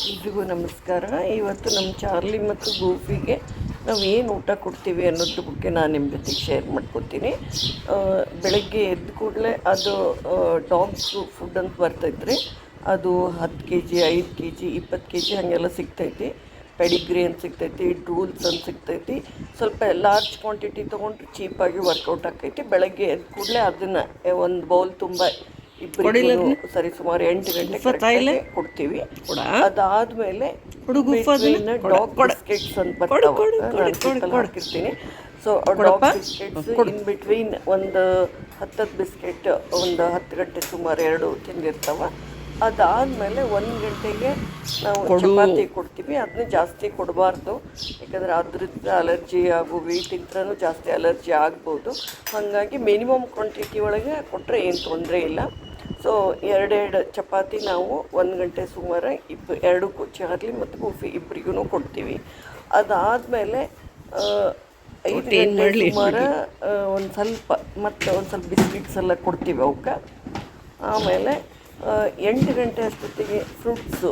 ಎಲ್ರಿಗೂ ನಮಸ್ಕಾರ. ಇವತ್ತು ನಮ್ಮ ಚಾರ್ಲಿ ಮತ್ತು ಗೋಪಿಗೆ ನಾವು ಏನು ಊಟ ಕೊಡ್ತೀವಿ ಅನ್ನೋದ್ರ ಬಗ್ಗೆ ನಾನು ನಿಮ್ಮ ಜೊತೆಗೆ ಶೇರ್ ಮಾಡ್ಕೊತೀನಿ ಬೆಳಗ್ಗೆ ಎದ್ದ ಕೂಡಲೇ ಅದು ಡಾಗ್ಸ್ ಫುಡ್ ಅಂತ ಬರ್ತೈತ್ರಿ. ಅದು ಹತ್ತು ಕೆ ಜಿ ಐದು ಕೆ ಜಿ ಇಪ್ಪತ್ತು ಕೆ ಜಿ ಹಾಗೆಲ್ಲ ಸಿಗ್ತೈತಿ. ಪೆಡಿಗ್ರಿ ಅಂತ ಸಿಗ್ತೈತಿ ಡ್ರೂಲ್ಸ್ ಅಂತ ಸಿಗ್ತೈತಿ. ಸ್ವಲ್ಪ ಲಾರ್ಜ್ ಕ್ವಾಂಟಿಟಿ ತೊಗೊಂಡ್ರೆ ಚೀಪಾಗಿ ವರ್ಕೌಟ್ ಆಕೈತಿ ಬೆಳಗ್ಗೆ ಎದ್ದ ಕೂಡಲೇ ಅದನ್ನು ಒಂದು ಬೌಲ್ ತುಂಬ ಇಬ್ಬರಿಗೂ ಸರಿ ಸುಮಾರು ಎಂಟು ಗಂಟೆ ಕೊಡ್ತೀವಿ. ಅದಾದ್ಮೇಲೆ ಡಾಗ್ ಬಿಸ್ಕೆಟ್ಸ್ ಅಂತ ಹಾಕಿರ್ತೀನಿ. So dog biscuits in between ಒಂದು ಹತ್ತತ್ತು ಬಿಸ್ಕೆಟ್ ಒಂದು ಹತ್ತು ಗಂಟೆ ಸುಮಾರು ಎರಡು ತಿಂದಿರ್ತಾವ. ಅದಾದಮೇಲೆ ಒಂದು ಗಂಟೆಗೆ ನಾವು ಚಪಾತಿ ಕೊಡ್ತೀವಿ. ಅದನ್ನ ಜಾಸ್ತಿ ಕೊಡಬಾರ್ದು. ಯಾಕಂದ್ರೆ ಅದ್ರದ್ದು ಅಲರ್ಜಿ ಆಗು ವೀಟಿಂದ್ರೂ ಜಾಸ್ತಿ ಅಲರ್ಜಿ ಆಗ್ಬೋದು. ಹಾಗಾಗಿ ಮಿನಿಮಮ್ ಕ್ವಾಂಟಿಟಿ ಒಳಗೆ ಕೊಟ್ಟರೆ ಏನು ತೊಂದರೆ ಇಲ್ಲ. ಸೊ ಎರಡೆರಡು ಚಪಾತಿ ನಾವು ಒಂದು ಗಂಟೆ ಸುಮಾರು ಇಬ್ಬ ಎರಡಕ್ಕೂ ಚಾರ್ಲಿ ಮತ್ತು ಬೂಫಿ ಇಬ್ಬರಿಗೂ ಕೊಡ್ತೀವಿ. ಅದಾದಮೇಲೆ ಐದು ಗಂಟೆ ಸುಮಾರು ಒಂದು ಸ್ವಲ್ಪ ಮತ್ತು ಒಂದು ಸ್ವಲ್ಪ ಬಿಸ್ಕಿಟ್ಸ್ ಎಲ್ಲ ಕೊಡ್ತೀವಿ ಅವಕ್ಕೆ. ಆಮೇಲೆ ಎಂಟು ಗಂಟೆ ಅಷ್ಟೊತ್ತಿಗೆ ಫ್ರೂಟ್ಸು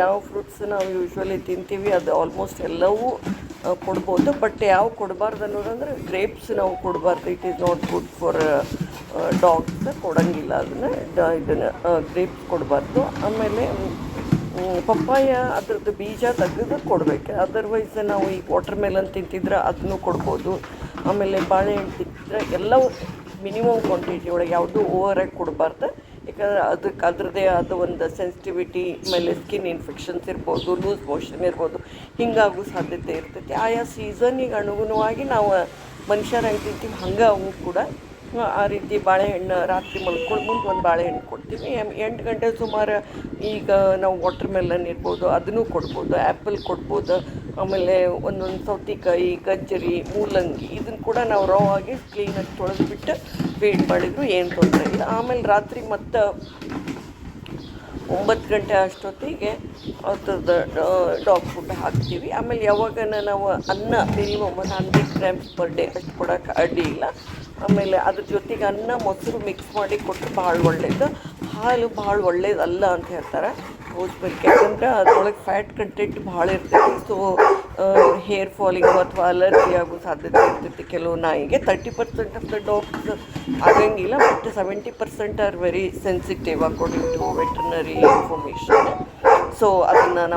ಯಾವ ಫ್ರೂಟ್ಸ್ ನಾವು ಯೂಶ್ವಲಿ ತಿಂತೀವಿ ಅದು ಆಲ್ಮೋಸ್ಟ್ ಎಲ್ಲವೂ ಕೊಡ್ಬೋದು. ಬಟ್ ಯಾವ ಕೊಡಬಾರ್ದು ಅನ್ನೋದಂದ್ರೆ ಗ್ರೇಪ್ಸ್ ನಾವು ಕೊಡಬಾರ್ದು. It is not good for dogs ಕೊಡಂಗಿಲ್ಲ ಅದನ್ನು. ಇದನ್ನು ಗ್ರೇಪ್ಸ್ ಕೊಡಬಾರ್ದು. ಆಮೇಲೆ ಪಪ್ಪಾಯ ಅದ್ರದ್ದು ಬೀಜ ತೆಗೆದು ಕೊಡಬೇಕು. ಅದರ್ವೈಸ್ ನಾವು ಈ ವಾಟರ್ ಮೆಲನ್ ತಿಂತಿದ್ರೆ ಅದನ್ನು ಕೊಡ್ಬೋದು. ಆಮೇಲೆ ಬಾಳೆಹಣ್ಣು ತಿಂತಿದ್ರೆ ಎಲ್ಲವೂ ಮಿನಿಮಮ್ ಕ್ವಾಂಟಿಟಿ ಒಳಗೆ ಯಾವುದೂ ಓವರಾಗಿ ಕೊಡಬಾರ್ದು. ಯಾಕಂದರೆ ಅದಕ್ಕೆ ಅದರದ್ದೇ ಆದ ಒಂದು ಸೆನ್ಸಿಟಿವಿಟಿ ಆಮೇಲೆ ಸ್ಕಿನ್ ಇನ್ಫೆಕ್ಷನ್ಸ್ ಇರ್ಬೋದು ಲೂಸ್ ಮೋಷನ್ ಇರ್ಬೋದು, ಹಿಂಗಾಗೋ ಸಾಧ್ಯತೆ ಇರ್ತೈತಿ. ಆಯಾ ಸೀಸನಿಗೆ ಅನುಗುಣವಾಗಿ ನಾವು ಮನುಷ್ಯರಾಗಿ ತಿಂತೀವಿ ಹಂಗೆ ಅವು ಕೂಡ ಆ ರೀತಿ ಬಾಳೆಹಣ್ಣು ರಾತ್ರಿ ಮಲ್ಕೊಂಡು ಮುಂದೆ ಒಂದು ಬಾಳೆಹಣ್ಣು ಕೊಡ್ತೀವಿ. ಎಂಟು ಗಂಟೆ ಸುಮಾರು ಈಗ ನಾವು ವಾಟರ್ ಮೆಲನ್ ಇರ್ಬೋದು, ಅದನ್ನು ಕೊಡ್ಬೋದು ಆ್ಯಪಲ್ ಕೊಡ್ಬೋದು, ಆಮೇಲೆ ಒಂದೊಂದು ಸೌತೆಕಾಯಿ, ಗಜ್ಜರಿ, ಮೂಲಂಗಿ ಇದನ್ನು ಕೂಡ ನಾವು ರಾ ಆಗಿ ಕ್ಲೀನಾಗಿ ತೊಳೆದ್ಬಿಟ್ಟು ಫೀಡ್ ಮಾಡಿದ್ರು ಏನು ತೊಂದರೆ ಇಲ್ಲ. ಆಮೇಲೆ ರಾತ್ರಿ ಮತ್ತು ಒಂಬತ್ತು ಗಂಟೆ ಅಷ್ಟೊತ್ತಿಗೆ ಅದ್ರದ್ದು ಡಾಗ್ ಫುಡ್ ಹಾಕ್ತೀವಿ. ಆಮೇಲೆ ಯಾವಾಗನ ನಾವು ಅನ್ನ ಮಿನಿಮಮ್ ಒಂದು ಹಂಡ್ರೆಡ್ ಗ್ರಾಮ್ಸ್ ಪರ್ ಡೇ ಅಷ್ಟು ಕೊಡೋಕೆ ಅಡ್ಡಿ ಇಲ್ಲ. ಆಮೇಲೆ ಅದ್ರ ಜೊತೆಗೆ ಅನ್ನ, ಮೊಸರು ಮಿಕ್ಸ್ ಮಾಡಿ ಕೊಟ್ಟರೆ ಭಾಳ ಒಳ್ಳೆಯದು ಹಾಲು ಭಾಳ ಒಳ್ಳೇದಲ್ಲ ಅಂತ ಹೇಳ್ತಾರೆ. ಹೋಸ್ಬೇಕು ಯಾಕಂದ್ರೆ ಅದ್ರೊಳಗೆ ಫ್ಯಾಟ್ ಕಂಟೆಂಟ್ ಭಾಳ ಇರ್ತೈತಿ. ಸೊ ಹೇರ್ ಫಾಲಿಂಗು ಅಥವಾ ಅಲರ್ಜಿ ಆಗೋ ಸಾಧ್ಯತೆ ಇರ್ತೈತಿ ಕೆಲವು ನಾಯಿಗೆ. Thirty percent of the dogs ಆಗಂಗಿಲ್ಲ but seventy percent are very sensitive according to veterinary information so ಅದನ್ನು ನಾವು